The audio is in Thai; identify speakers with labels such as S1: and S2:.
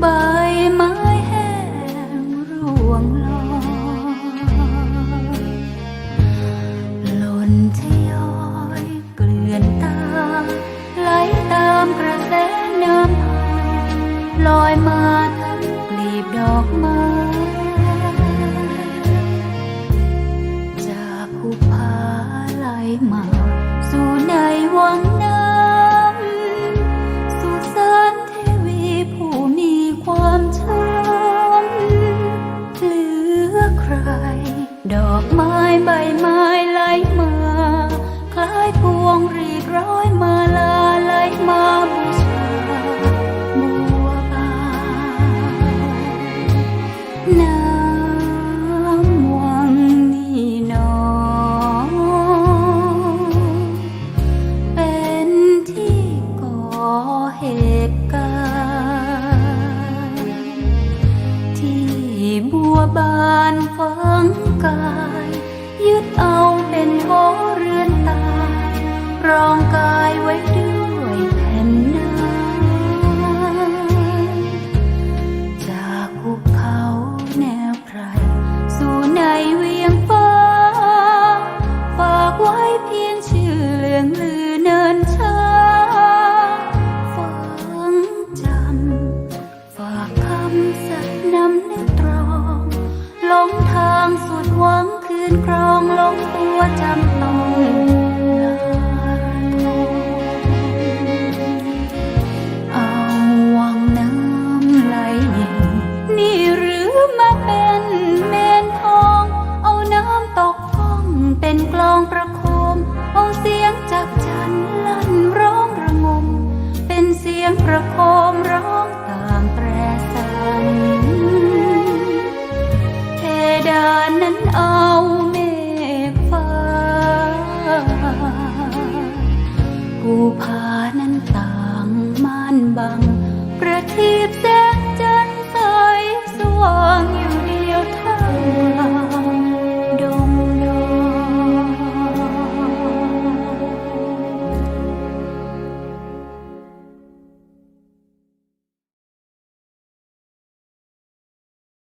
S1: ใบไม้แห้งรวงลอยหล่นทยอยเกลื่อนตาไหลตามกระแสน้ำพาลอยมาทั้กลีบดอกไม้จากภูผาไหลมาสู่ในวัง อกไม้ใบไม้ไหลมา คล้ายพวงรีดร้อยมาลาไหลมาบูชาบัวบานน้ำวังนี่นอเป็นที่ก่อเหตุการณ์ที่บัวบานฝัง กายยึดเอาเป็นหอเรือนตายรองกายไว้ด้วย ดหวังคืนครองลงตัวจำต้องลาทงเอาวังน้ำไหลเย็นนี่หรือมาเป็นเมนทอง เอาน้ำตกก้องเป็นกลองประโคม เอาเสียงจากจันลั่นร้องระงม เป็นเสียงประโคม เอาเมฆฟ้า กูพานั้นต่างม่านบัง